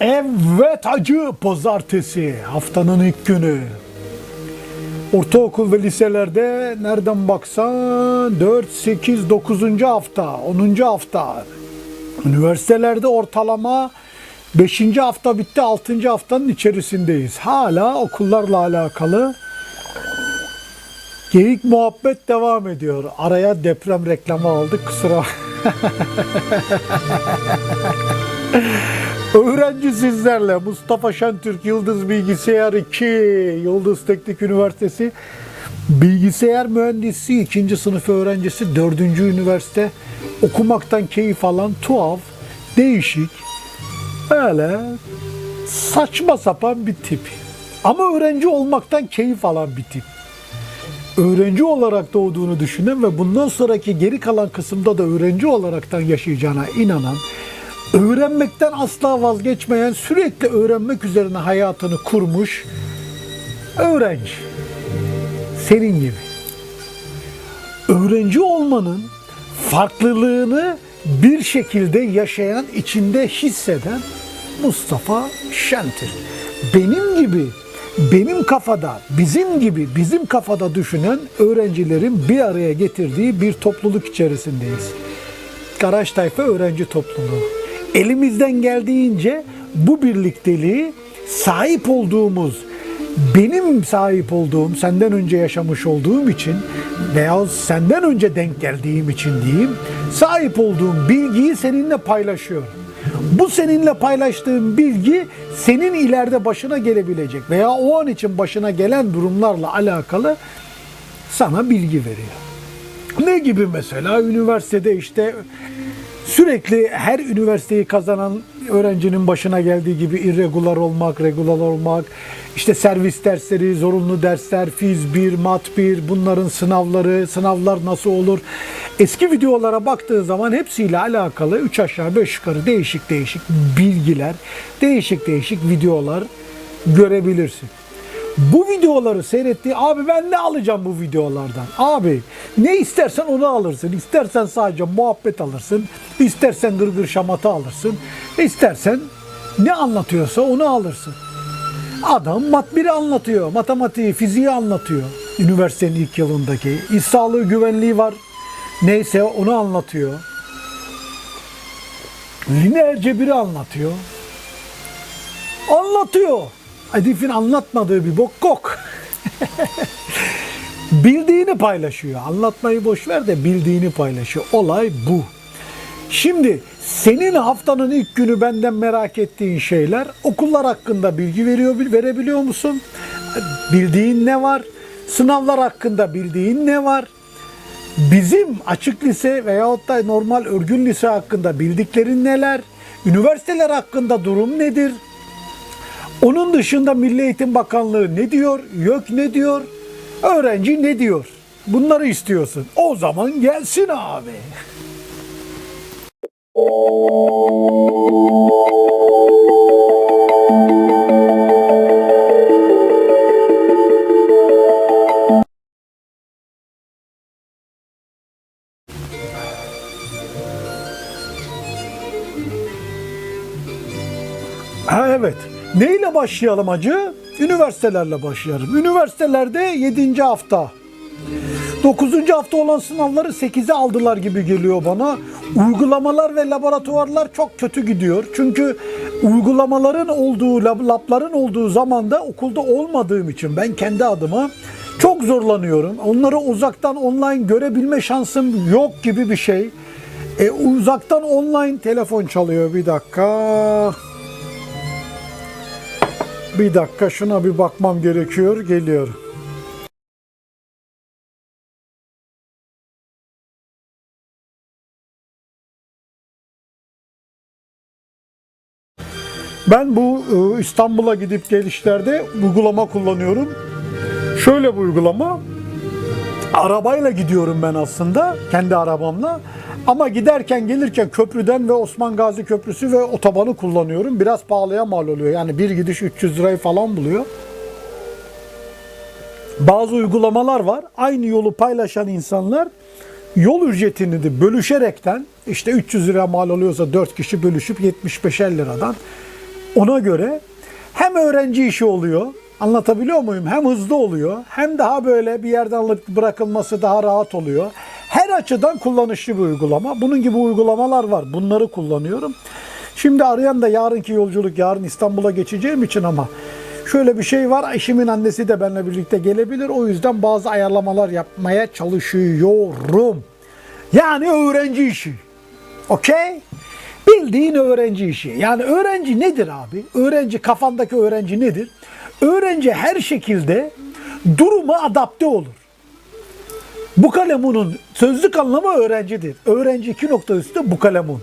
Evet acı pazartesi haftanın ilk günü. Ortaokul ve liselerde nereden baksan 4, 8, 9. hafta, 10. hafta. Üniversitelerde ortalama 5. hafta bitti, 6. haftanın içerisindeyiz. Hala okullarla alakalı geyik muhabbet devam ediyor. Araya deprem reklamı aldık kusura Öğrenci sizlerle Mustafa Şentürk Yıldız Bilgisayar 2 Yıldız Teknik Üniversitesi Bilgisayar Mühendisi 2. sınıf öğrencisi 4. üniversite okumaktan keyif alan tuhaf, değişik, öyle saçma sapan bir tip. Ama öğrenci olmaktan keyif alan bir tip. Öğrenci olarak doğduğunu düşünen ve bundan sonraki geri kalan kısımda da öğrenci olaraktan yaşayacağına inanan öğrenmekten asla vazgeçmeyen, sürekli öğrenmek üzerine hayatını kurmuş öğrenci. Senin gibi. Öğrenci olmanın farklılığını bir şekilde yaşayan, içinde hisseden Mustafa Şentürk. Benim gibi, benim kafada, bizim gibi, bizim kafada düşünen öğrencilerin bir araya getirdiği bir topluluk içerisindeyiz. Garaj Tayfa Öğrenci Topluluğu. Elimizden geldiğince bu birlikteliği sahip olduğumuz, benim sahip olduğum, senden önce yaşamış olduğum için veya senden önce denk geldiğim için diyeyim, sahip olduğum bilgiyi seninle paylaşıyorum. Bu seninle paylaştığım bilgi senin ileride başına gelebilecek veya o an için başına gelen durumlarla alakalı sana bilgi veriyor. Ne gibi mesela üniversitede işte sürekli her üniversiteyi kazanan öğrencinin başına geldiği gibi irregular olmak, regular olmak, işte servis dersleri, zorunlu dersler, fiz 1, mat 1, bunların sınavları, sınavlar nasıl olur? Eski videolara baktığın zaman hepsiyle alakalı 3 aşağı 5 yukarı değişik değişik bilgiler, değişik değişik videolar görebilirsin. Bu videoları seyrettiği abi ben ne alacağım bu videolardan? Abi ne istersen onu alırsın. İstersen sadece muhabbet alırsın. İstersen gırgır şamata alırsın. İstersen ne anlatıyorsa onu alırsın. Adam mat biri anlatıyor. Matematiği, fiziği anlatıyor. Üniversitenin ilk yılındaki. İş sağlığı güvenliği var. Neyse onu anlatıyor. Lineer cebiri anlatıyor. Anlatıyor. Edif'in anlatmadığı bir bok kok. bildiğini paylaşıyor. Anlatmayı boş ver de bildiğini paylaşıyor. Olay bu. Şimdi senin haftanın ilk günü benden merak ettiğin şeyler okullar hakkında bilgi veriyor verebiliyor musun? Bildiğin ne var? Sınavlar hakkında bildiğin ne var? Bizim açık lise veyahut da normal örgün lise hakkında bildiklerin neler? Üniversiteler hakkında durum nedir? Onun dışında Milli Eğitim Bakanlığı ne diyor? YÖK ne diyor? Öğrenci ne diyor? Bunları istiyorsun. O zaman gelsin abi. başlayalım acı? Üniversitelerle başlayalım. Üniversitelerde 7. hafta. 9. hafta olan sınavları 8'e aldılar gibi geliyor bana. Uygulamalar ve laboratuvarlar çok kötü gidiyor. Çünkü uygulamaların olduğu, lab- labların olduğu zamanda okulda olmadığım için ben kendi adıma çok zorlanıyorum. Onları uzaktan online görebilme şansım yok gibi bir şey. E, uzaktan online telefon çalıyor bir dakika. Bir dakika şuna bir bakmam gerekiyor. Geliyorum. Ben bu e, İstanbul'a gidip gelişlerde uygulama kullanıyorum. Şöyle bir uygulama. Arabayla gidiyorum ben aslında kendi arabamla. Ama giderken gelirken köprüden ve Osman Gazi Köprüsü ve otobanı kullanıyorum. Biraz pahalıya mal oluyor. Yani bir gidiş 300 lirayı falan buluyor. Bazı uygulamalar var. Aynı yolu paylaşan insanlar yol ücretini de bölüşerekten işte 300 lira mal oluyorsa 4 kişi bölüşüp 75'er liradan Ona göre hem öğrenci işi oluyor, anlatabiliyor muyum? Hem hızlı oluyor, hem daha böyle bir yerden alıp bırakılması daha rahat oluyor. Her açıdan kullanışlı bir uygulama. Bunun gibi uygulamalar var. Bunları kullanıyorum. Şimdi arayan da yarınki yolculuk, yarın İstanbul'a geçeceğim için ama şöyle bir şey var. Eşimin annesi de benimle birlikte gelebilir. O yüzden bazı ayarlamalar yapmaya çalışıyorum. Yani öğrenci işi. Okey? Bildiğin öğrenci işi. Yani öğrenci nedir abi? Öğrenci kafandaki öğrenci nedir? Öğrenci her şekilde duruma adapte olur. Bu kalemunun sözlük anlamı öğrencidir. Öğrenci iki nokta üstü bu kalemun.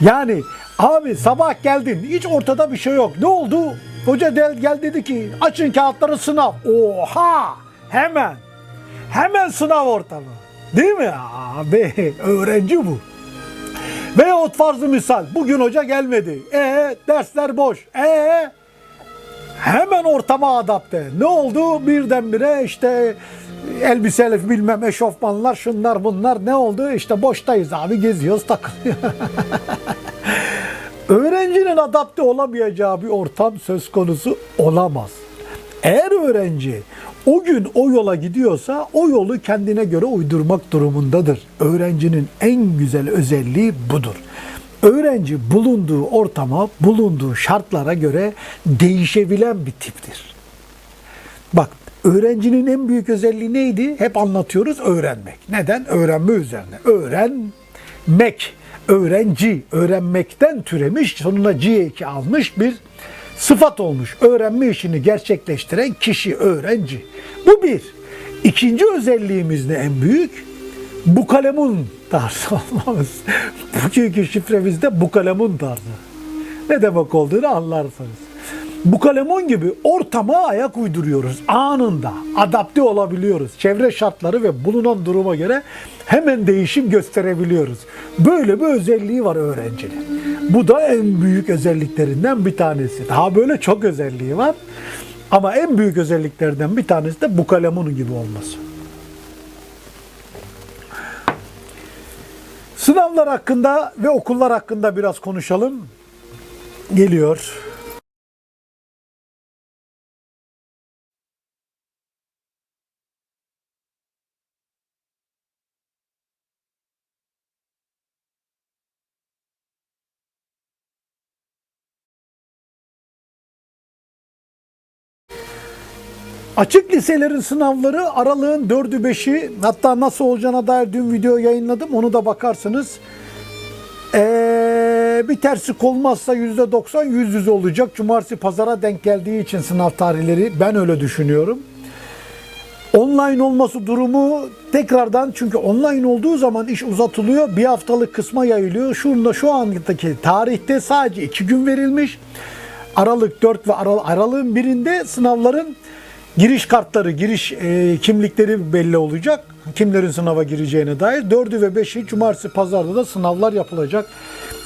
Yani abi sabah geldin hiç ortada bir şey yok. Ne oldu? Hoca del gel dedi ki açın kağıtları sınav. Oha! Hemen. Hemen sınav ortamı. Değil mi? Abi öğrenci bu. Veyahut farzı misal bugün hoca gelmedi. E dersler boş. E hemen ortama adapte. Ne oldu? Birdenbire işte elbiseli bilmem eşofmanlar şunlar bunlar ne oldu? İşte boştayız abi geziyoruz takılıyoruz. Öğrencinin adapte olamayacağı bir ortam söz konusu olamaz. Eğer öğrenci o gün o yola gidiyorsa o yolu kendine göre uydurmak durumundadır. Öğrencinin en güzel özelliği budur. Öğrenci bulunduğu ortama, bulunduğu şartlara göre değişebilen bir tiptir. Bak öğrencinin en büyük özelliği neydi? Hep anlatıyoruz öğrenmek. Neden? Öğrenme üzerine. Öğrenmek, öğrenci, öğrenmekten türemiş, sonuna C2 almış bir sıfat olmuş. Öğrenme işini gerçekleştiren kişi öğrenci. Bu bir. İkinci özelliğimiz ne en büyük? Bu kalemun tarzı olmamız. Bugünkü şifremizde bu kalemun tarzı. Ne demek olduğunu anlarsınız. Bu kalemun gibi ortama ayak uyduruyoruz. Anında adapte olabiliyoruz. Çevre şartları ve bulunan duruma göre hemen değişim gösterebiliyoruz. Böyle bir özelliği var öğrencinin. Bu da en büyük özelliklerinden bir tanesi. Daha böyle çok özelliği var. Ama en büyük özelliklerden bir tanesi de bu kalemunun gibi olması. Sınavlar hakkında ve okullar hakkında biraz konuşalım. Geliyor. Açık liselerin sınavları aralığın 4'ü 5'i hatta nasıl olacağına dair dün video yayınladım onu da bakarsınız. Ee, bir tersi olmazsa %90 yüz yüze olacak. Cumartesi pazara denk geldiği için sınav tarihleri ben öyle düşünüyorum. Online olması durumu tekrardan çünkü online olduğu zaman iş uzatılıyor. Bir haftalık kısma yayılıyor. Şunda şu andaki tarihte sadece iki gün verilmiş. Aralık 4 ve Aral Aralık'ın birinde sınavların giriş kartları, giriş e, kimlikleri belli olacak. Kimlerin sınava gireceğine dair. 4'ü ve 5'i cumartesi pazarda da sınavlar yapılacak.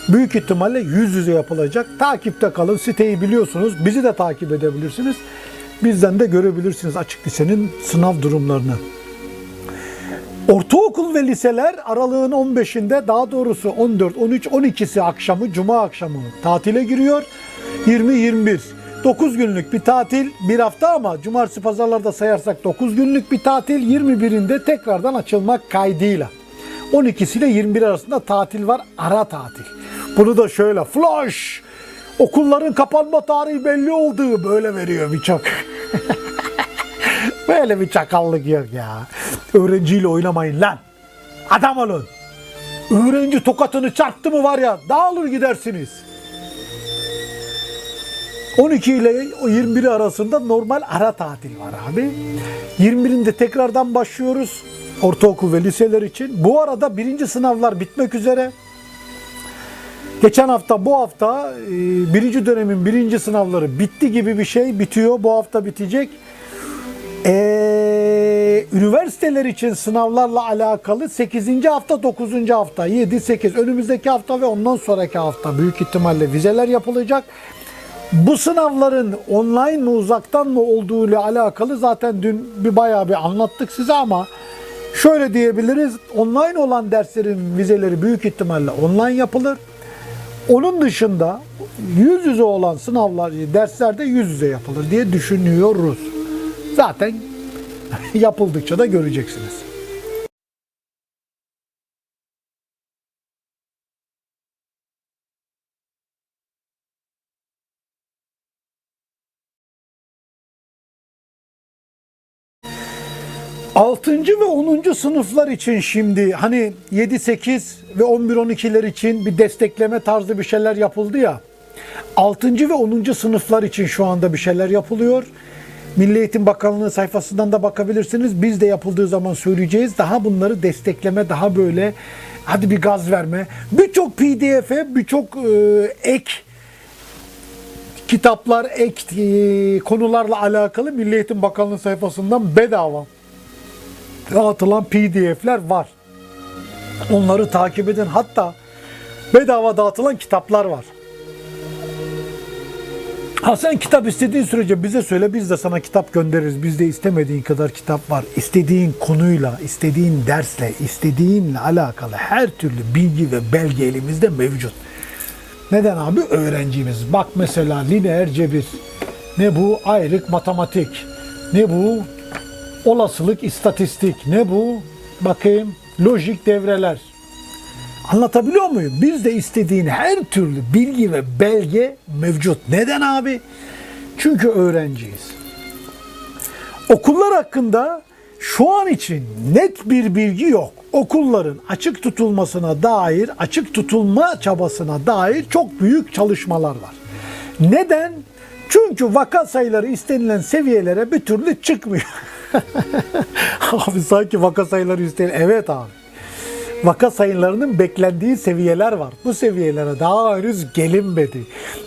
Büyük ihtimalle yüz yüze yapılacak. Takipte kalın. Siteyi biliyorsunuz. Bizi de takip edebilirsiniz. Bizden de görebilirsiniz açık lisenin sınav durumlarını. Ortaokul ve liseler aralığın 15'inde daha doğrusu 14, 13, 12'si akşamı, cuma akşamı tatile giriyor. 20-21. 9 günlük bir tatil bir hafta ama cumartesi pazarlarda sayarsak 9 günlük bir tatil 21'inde tekrardan açılmak kaydıyla. 12'si ile 21 arasında tatil var ara tatil. Bunu da şöyle flash okulların kapanma tarihi belli olduğu böyle veriyor birçok. böyle bir çakallık yok ya. Öğrenciyle oynamayın lan. Adam olun. Öğrenci tokatını çarptı mı var ya dağılır gidersiniz. 12 ile 21 arasında normal ara tatil var abi. 21'inde tekrardan başlıyoruz ortaokul ve liseler için. Bu arada birinci sınavlar bitmek üzere. Geçen hafta bu hafta e, birinci dönemin birinci sınavları bitti gibi bir şey bitiyor. Bu hafta bitecek. Ee, üniversiteler için sınavlarla alakalı 8. hafta 9. hafta 7 8 önümüzdeki hafta ve ondan sonraki hafta büyük ihtimalle vizeler yapılacak. Bu sınavların online mı uzaktan mı olduğu ile alakalı zaten dün bir bayağı bir anlattık size ama şöyle diyebiliriz. Online olan derslerin vizeleri büyük ihtimalle online yapılır. Onun dışında yüz yüze olan sınavlar, derslerde yüz yüze yapılır diye düşünüyoruz. Zaten yapıldıkça da göreceksiniz. Altıncı ve 10. sınıflar için şimdi hani 7, 8 ve 11, 12'ler için bir destekleme tarzı bir şeyler yapıldı ya. 6. ve 10. sınıflar için şu anda bir şeyler yapılıyor. Milli Eğitim Bakanlığı sayfasından da bakabilirsiniz. Biz de yapıldığı zaman söyleyeceğiz. Daha bunları destekleme, daha böyle hadi bir gaz verme. Birçok PDF'e, birçok e, ek kitaplar, ek e, konularla alakalı Milli Eğitim Bakanlığı sayfasından bedava dağıtılan PDF'ler var. Onları takip edin. Hatta bedava dağıtılan kitaplar var. Ha sen kitap istediğin sürece bize söyle biz de sana kitap göndeririz. Bizde istemediğin kadar kitap var. İstediğin konuyla, istediğin dersle, istediğinle alakalı her türlü bilgi ve belge elimizde mevcut. Neden abi? Öğrencimiz. Bak mesela lineer cebir. Ne bu? Ayrık matematik. Ne bu? Olasılık istatistik. Ne bu? Bakayım. Lojik devreler. Anlatabiliyor muyum? Bizde istediğin her türlü bilgi ve belge mevcut. Neden abi? Çünkü öğrenciyiz. Okullar hakkında şu an için net bir bilgi yok. Okulların açık tutulmasına dair, açık tutulma çabasına dair çok büyük çalışmalar var. Neden? Çünkü vaka sayıları istenilen seviyelere bir türlü çıkmıyor. abi sanki vaka sayıları istenilen... Evet abi vaka sayılarının beklendiği seviyeler var. Bu seviyelere daha henüz gelinmedi.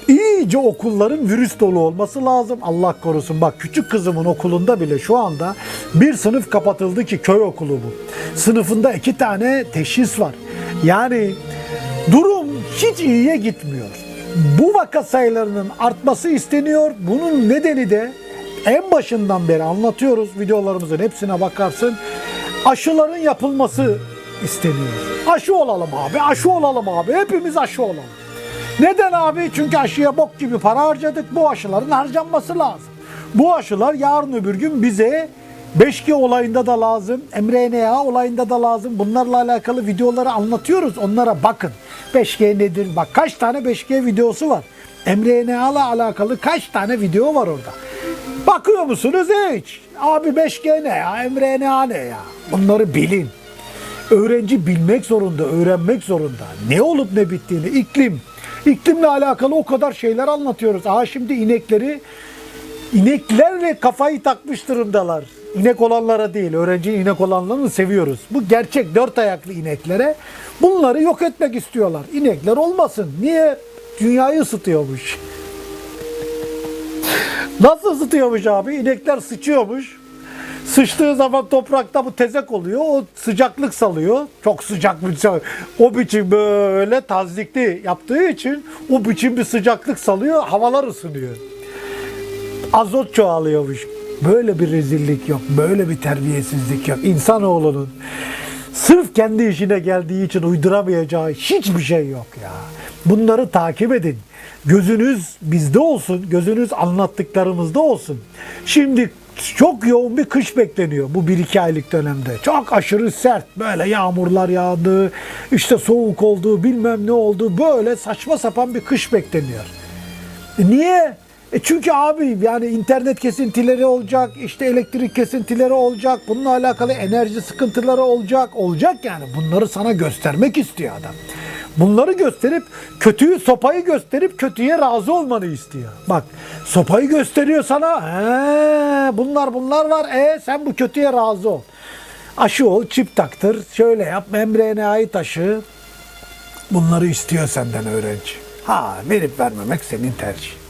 İyice okulların virüs dolu olması lazım. Allah korusun. Bak küçük kızımın okulunda bile şu anda bir sınıf kapatıldı ki köy okulu bu. Sınıfında iki tane teşhis var. Yani durum hiç iyiye gitmiyor. Bu vaka sayılarının artması isteniyor. Bunun nedeni de en başından beri anlatıyoruz. Videolarımızın hepsine bakarsın. Aşıların yapılması isteniyor. Aşı olalım abi, aşı olalım abi. Hepimiz aşı olalım. Neden abi? Çünkü aşıya bok gibi para harcadık. Bu aşıların harcanması lazım. Bu aşılar yarın öbür gün bize 5G olayında da lazım, mRNA olayında da lazım. Bunlarla alakalı videoları anlatıyoruz. Onlara bakın. 5G nedir? Bak kaç tane 5G videosu var. mRNA ile alakalı kaç tane video var orada. Bakıyor musunuz hiç? Abi 5G ne ya? mRNA ne ya? Bunları bilin. Öğrenci bilmek zorunda, öğrenmek zorunda. Ne olup ne bittiğini, iklim. İklimle alakalı o kadar şeyler anlatıyoruz. Aha şimdi inekleri, ineklerle kafayı takmış durumdalar. İnek olanlara değil, öğrenci inek olanlarını seviyoruz. Bu gerçek dört ayaklı ineklere bunları yok etmek istiyorlar. İnekler olmasın. Niye? Dünyayı ısıtıyormuş. Nasıl ısıtıyormuş abi? İnekler sıçıyormuş. Sıçtığı zaman toprakta bu tezek oluyor. O sıcaklık salıyor. Çok sıcak bir şey. O biçim böyle tazikli yaptığı için o biçim bir sıcaklık salıyor. Havalar ısınıyor. Azot çoğalıyormuş. Böyle bir rezillik yok. Böyle bir terbiyesizlik yok. İnsanoğlunun sırf kendi işine geldiği için uyduramayacağı hiçbir şey yok ya. Bunları takip edin. Gözünüz bizde olsun, gözünüz anlattıklarımızda olsun. Şimdi çok yoğun bir kış bekleniyor bu 1-2 aylık dönemde. Çok aşırı sert böyle yağmurlar yağdı, işte soğuk oldu, bilmem ne oldu. Böyle saçma sapan bir kış bekleniyor. E niye? E çünkü abi yani internet kesintileri olacak, işte elektrik kesintileri olacak, bununla alakalı enerji sıkıntıları olacak, olacak yani. Bunları sana göstermek istiyor adam. Bunları gösterip kötüyü sopayı gösterip kötüye razı olmanı istiyor. Bak sopayı gösteriyor sana. He, bunlar bunlar var. E sen bu kötüye razı ol. Aşı ol, çip taktır, şöyle yap, mRNA'yı taşı. Bunları istiyor senden öğrenci. Ha verip vermemek senin tercihin.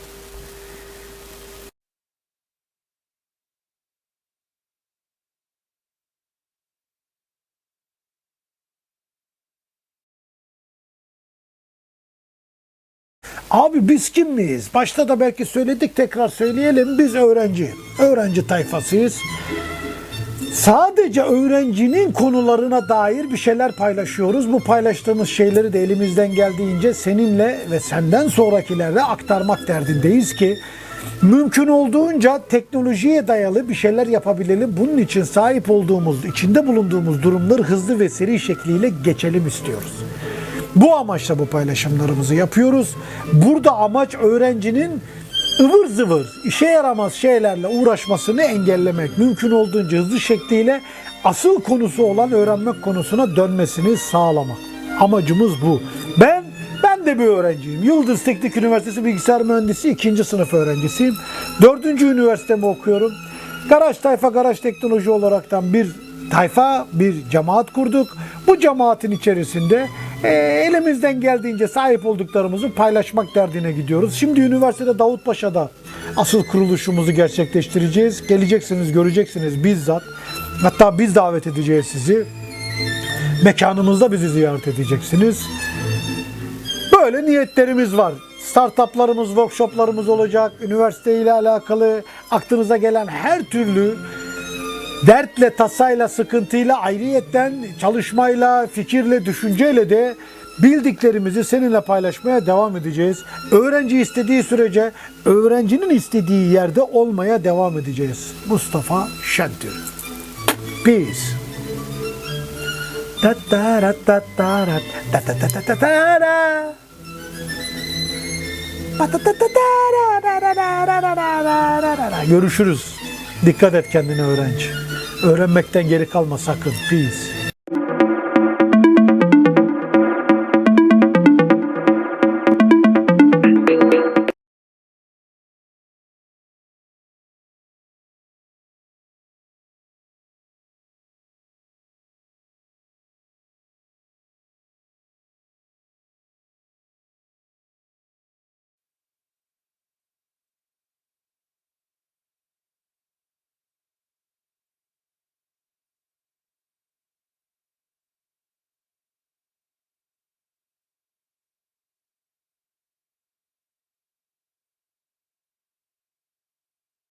Abi biz kim miyiz? Başta da belki söyledik tekrar söyleyelim. Biz öğrenci. Öğrenci tayfasıyız. Sadece öğrencinin konularına dair bir şeyler paylaşıyoruz. Bu paylaştığımız şeyleri de elimizden geldiğince seninle ve senden sonrakilere aktarmak derdindeyiz ki mümkün olduğunca teknolojiye dayalı bir şeyler yapabilelim. Bunun için sahip olduğumuz, içinde bulunduğumuz durumları hızlı ve seri şekliyle geçelim istiyoruz. Bu amaçla bu paylaşımlarımızı yapıyoruz. Burada amaç öğrencinin ıvır zıvır, işe yaramaz şeylerle uğraşmasını engellemek. Mümkün olduğunca hızlı şekliyle asıl konusu olan öğrenmek konusuna dönmesini sağlamak. Amacımız bu. Ben ben de bir öğrenciyim. Yıldız Teknik Üniversitesi Bilgisayar Mühendisi 2. sınıf öğrencisiyim. 4. üniversitemi okuyorum. Garaj Tayfa Garaj Teknoloji olaraktan bir tayfa, bir cemaat kurduk. Bu cemaatin içerisinde e, elimizden geldiğince sahip olduklarımızı paylaşmak derdine gidiyoruz. Şimdi üniversitede Davutpaşa'da asıl kuruluşumuzu gerçekleştireceğiz. Geleceksiniz, göreceksiniz bizzat. Hatta biz davet edeceğiz sizi. Mekanımızda bizi ziyaret edeceksiniz. Böyle niyetlerimiz var. Startuplarımız, workshoplarımız olacak. Üniversite ile alakalı aklınıza gelen her türlü dertle, tasayla, sıkıntıyla, ayrıyetten çalışmayla, fikirle, düşünceyle de bildiklerimizi seninle paylaşmaya devam edeceğiz. Öğrenci istediği sürece öğrencinin istediği yerde olmaya devam edeceğiz. Mustafa Şentür. Peace. Görüşürüz. Dikkat et kendine öğrenci. Öğrenmekten geri kalma sakın. Peace.